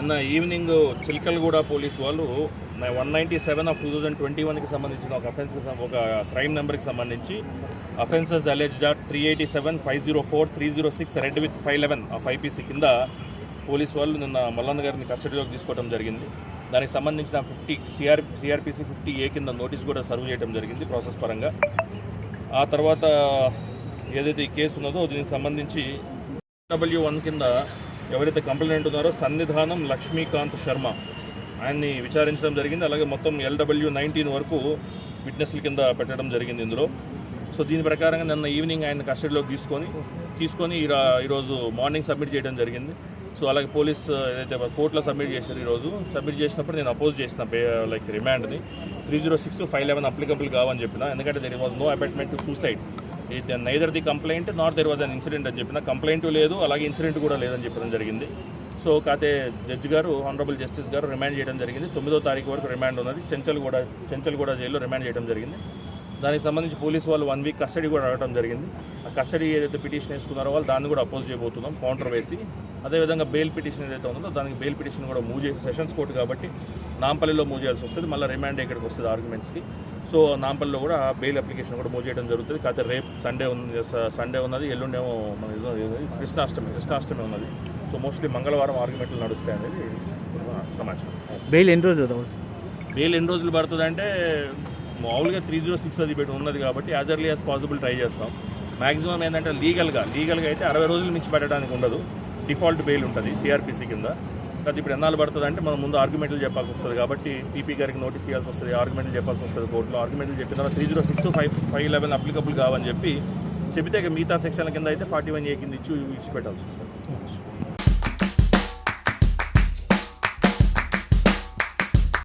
నిన్న evening Chilakalaguda police వాళ్ళు one ninety seven of two thousand twenty వన్కి సంబంధించిన ఒక అఫెన్స్కి ఒక క్రైమ్ నెంబర్కి సంబంధించి offences alleged dot three eighty seven five zero four three zero six read with five eleven of five కింద పోలీస్ వాళ్ళు నిన్న మల్లన్న గారిని కస్టడీలోకి తీసుకోవడం జరిగింది. దానికి సంబంధించిన fifty CR CrPC fifty A కింద నోటీస్ కూడా సర్వ్ చేయడం జరిగింది ప్రాసెస్ పరంగా. ఆ తర్వాత ఏదైతే ఈ కేసు ఉన్నదో దీనికి సంబంధించి డబ్ల్యూ వన్ కింద ఎవరైతే కంప్లైంట్ ఉన్నారో సన్నిధానం లక్ష్మీకాంత్ శర్మ. ఆయన్ని విచారించడం జరిగింది. అలాగే మొత్తం ఎల్డబ్ల్యూ నైన్టీన్ వరకు విట్నెస్ల కింద పెట్టడం జరిగింది ఇందులో. సో దీని ప్రకారంగా నిన్న ఈవినింగ్ ఆయన కస్టడీలోకి తీసుకొని తీసుకొని ఈరోజు మార్నింగ్ సబ్మిట్ చేయడం జరిగింది. సో అలాగే పోలీస్ ఏదైతే కోర్టులో సబ్మిట్ చేశారు ఈరోజు సబ్మిట్ చేసినప్పుడు నేను అపోజ్ చేసిన పే like రిమాండ్ని three zero six five eleven applicable కావని చెప్పిన. ఎందుకంటే there was no appointment to suicide neither the complaint not there was an incident అని చెప్పిన కంప్లైంట్ లేదు అలాగే ఇన్సిడెంట్ కూడా లేదని చెప్పడం జరిగింది. సో కాతే జడ్జి గారు ఆనరబుల్ జస్టిస్ గారు రిమాండ్ చేయడం జరిగింది. తొమ్మిదో తారీఖు వరకు రిమాండ్ ఉన్నది. చెంచల్ కూడా చెంచల్ కూడా జైల్లో రిమాండ్ చేయడం జరిగింది. దానికి సంబంధించి పోలీసు వాళ్ళు వన్ వీక్ కస్టడీ కూడా అడగడం జరిగింది. ఆ కస్టడీ ఏదైతే పిటిషన్ వేసుకున్నారో వాళ్ళు దాన్ని కూడా అపోజ్ చేయబోతున్నాం కౌంటర్ వేసి. అదేవిధంగా బెయిల్ పిటిషన్ ఏదైతే ఉందో దానికి బెయిల్ పిటిషన్ కూడా మూవ్ చేసి సెషన్స్ కోర్టు కాబట్టి నాంపల్లిలో మూవ్ చేయాల్సి వస్తుంది. మళ్ళీ రిమాండ్ ఇక్కడికి వస్తుంది ఆర్గ్యుమెంట్స్కి సో నాంపల్లిలో కూడా బెయిల్ అప్లికేషన్ కూడా మూవ్ చేయడం జరుగుతుంది. కాకపోతే రేపు సండే ఉంది సండే ఉన్నది ఎల్లుండేమో మన కృష్ణాష్టమి కృష్ణాష్టమి ఉన్నది. సో మోస్ట్లీ మంగళవారం ఆర్గ్యుమెంట్లు నడుస్తాయి అనేది సమాచారం. బెయిల్ ఎన్ని రోజులు? బెయిల్ ఎన్ని రోజులు పడుతుంది అంటే మామూలుగా త్రీ జీరో సిక్స్ అది పెట్టి ఉన్నది కాబట్టి as early as possible try చేస్తాం. మ్యాక్సిమం ఏంటంటే లీగల్గా లీగల్గా అయితే అరవై రోజులు మించి పెట్టడానికి ఉండదు. డిఫాల్ట్ బెయిల్ ఉంటుంది సిఆర్పిసి కింద. అది ఇప్పుడు ఎన్నాళ్ళు పడుతుంది అంటే మనం ముందు ఆర్గ్యుమెంట్లు చెప్పాల్సి వస్తుంది కాబట్టి పీపీ గారికి నోటీస్ ఇవ్వాల్సి వస్తుంది ఆర్గ్యుమెంట్లు చెప్పాల్సి వస్తుంది కోర్టులో. ఆర్గ్యుమెంట్లు చెప్పిన తర్వాత three zero six five five eleven applicable కావని చెప్పి చెబితే మిగతా సెక్షన్ల కింద అయితే ఫార్టీ వన్ ఏ కింద ఇచ్చి ఇచ్చి పెట్టాల్సి వస్తుంది.